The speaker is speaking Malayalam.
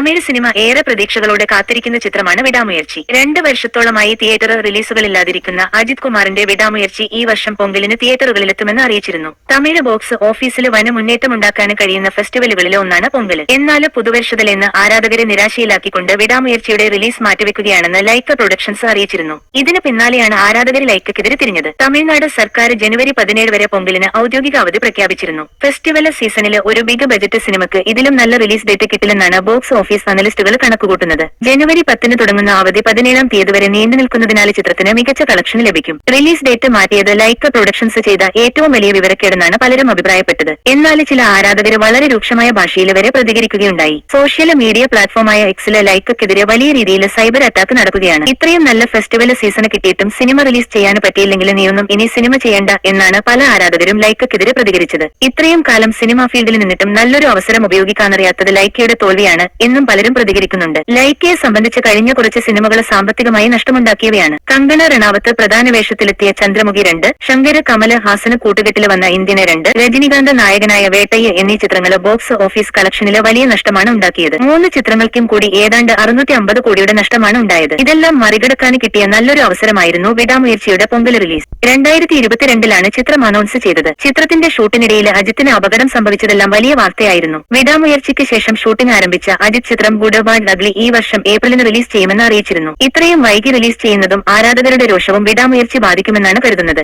തമിഴ് സിനിമ ഏറെ പ്രതീക്ഷകളോടെ കാത്തിരിക്കുന്ന ചിത്രമാണ് വിടാമുയർച്ചി. രണ്ട് വർഷത്തോളമായി തിയേറ്റർ റിലീസുകളില്ലാതിരിക്കുന്ന അജിത് കുമാറിന്റെ വിടാമുയർച്ചി ഈ വർഷം പൊങ്കലിന് തിയേറ്ററുകളിലെത്തുമെന്ന് അറിയിച്ചിരുന്നു. തമിഴ് ബോക്സ് ഓഫീസിൽ വന മുന്നേറ്റം മുന്നേറ്റമുണ്ടാക്കാൻ കഴിയുന്ന ഫെസ്റ്റിവലുകളിലെ ഒന്നാണ് പൊങ്കൽ. എന്നാൽ പുതുവർഷത്തിലെന്ന് ആരാധകരെ നിരാശയിലാക്കിക്കൊണ്ട് വിടാമുയർച്ചിയുടെ റിലീസ് മാറ്റിവെക്കുകയാണെന്ന് ലൈക്ക പ്രൊഡക്ഷൻസ് അറിയിച്ചിരുന്നു. ഇതിന് പിന്നാലെയാണ് ആരാധകർ ലൈക്കക്കെതിരെ തിരിഞ്ഞത്. തമിഴ്നാട് സർക്കാർ ജനുവരി പതിനേഴ് വരെ പൊങ്കലിന് ഔദ്യോഗിക അവധി പ്രഖ്യാപിച്ചിരുന്നു. ഫെസ്റ്റിവൽ സീസണിലെ ഒരു ബിഗ് ബജറ്റ് സിനിമയ്ക്ക് ഇതിലും നല്ല റിലീസ് ഡേറ്റ് കിട്ടില്ലെന്നാണ് ബോക്സ് ഓഫീസ് അനലിസ്റ്റുകൾ കണക്കുകൂട്ടുന്നത് ജനുവരി പത്തിന് തുടങ്ങുന്ന അവധി പതിനേഴാം തീയതി വരെ നീണ്ടു നിൽക്കുന്നതിനാൽ ചിത്രത്തിന് മികച്ച കളക്ഷൻ ലഭിക്കും. റിലീസ് ഡേറ്റ് മാറ്റിയത് ലൈക്ക പ്രൊഡക്ഷൻസ് ചെയ്ത ഏറ്റവും വലിയ വിവരക്കേടെന്നാണ് പലരും അഭിപ്രായപ്പെട്ടത്. എന്നാൽ ചില ആരാധകർ വളരെ രൂക്ഷമായ ഭാഷയിൽ വരെ പ്രതികരിക്കുകയുണ്ടായി. സോഷ്യൽ മീഡിയ പ്ലാറ്റ്ഫോമായ എക്സിലെ ലൈക്കക്കെതിരെ വലിയ രീതിയിൽ സൈബർ അറ്റാക്ക് നടക്കുകയാണ്. ഇത്രയും നല്ല ഫെസ്റ്റിവൽ സീസൺ കിട്ടിയിട്ടും സിനിമ റിലീസ് ചെയ്യാൻ പറ്റിയില്ലെങ്കിൽ നീയൊന്നും ഇനി സിനിമ ചെയ്യേണ്ട എന്നാണ് പല ആരാധകരും ലൈക്കക്കെതിരെ പ്രതികരിച്ചത്. ഇത്രയും കാലം സിനിമാ ഫീൽഡിൽ നിന്നിട്ടും നല്ലൊരു അവസരം ഉപയോഗിക്കാനറിയാത്തത് ലൈക്കയുടെ തോൽവിയാണ് എന്നും പലരും പ്രതികരിക്കുന്നുണ്ട്. ലൈക്കയെ സംബന്ധിച്ച് കഴിഞ്ഞ കുറച്ച് സിനിമകൾ സാമ്പത്തികമായി നഷ്ടമുണ്ടാക്കിയവയാണ്. കങ്കണ റണാവത്ത് പ്രധാന വേഷത്തിലെത്തിയ ചന്ദ്രമുഖി രണ്ട് ശങ്കര കമല ഹാസന് കൂട്ടുകെട്ടിൽ വന്ന ഇന്ത്യനെ രണ്ട് രജനികാന്ത് നായകനായ വേട്ടയ്യ എന്നീ ചിത്രങ്ങൾ ബോക്സ് ഓഫീസ് കളക്ഷനിലെ വലിയ നഷ്ടമാണ് ഉണ്ടാക്കിയത്. മൂന്ന് ചിത്രങ്ങൾക്കും കൂടി ഏതാണ്ട് അറുന്നൂറ്റി അമ്പത് കോടിയുടെ നഷ്ടമാണ് ഉണ്ടായത്. ഇതെല്ലാം മറികടക്കാൻ കിട്ടിയ നല്ലൊരു അവസരമായിരുന്നു വിടാമുയർച്ചയുടെ പൊങ്കൽ റിലീസ്. രണ്ടായിരത്തി ഇരുപത്തിരണ്ടിലാണ് ചിത്രം അനൗൺസ് ചെയ്തത്. ചിത്രത്തിന്റെ ഷൂട്ടിനിടയിൽ അജിത്തിന് അപകടം സംഭവിച്ചതെല്ലാം വലിയ വാർത്തയായിരുന്നു. വിടാമുയർച്ചയ്ക്ക് ശേഷം ഷൂട്ടിംഗ് ആരംഭിച്ച അജിത് ചിത്രം ഗുഡ് അഗ്ലി ഈ വർഷം ഏപ്രിലിന് റിലീസ് ചെയ്യുമെന്ന് അറിയിച്ചിരുന്നു. ഇത്രയും വൈകി റിലീസ് ചെയ്യുന്നതും ആരാധകരുടെ രോഷവും വിടാമുയർച്ചി ബാധിക്കുമെന്നാണ് കരുതുന്നത്.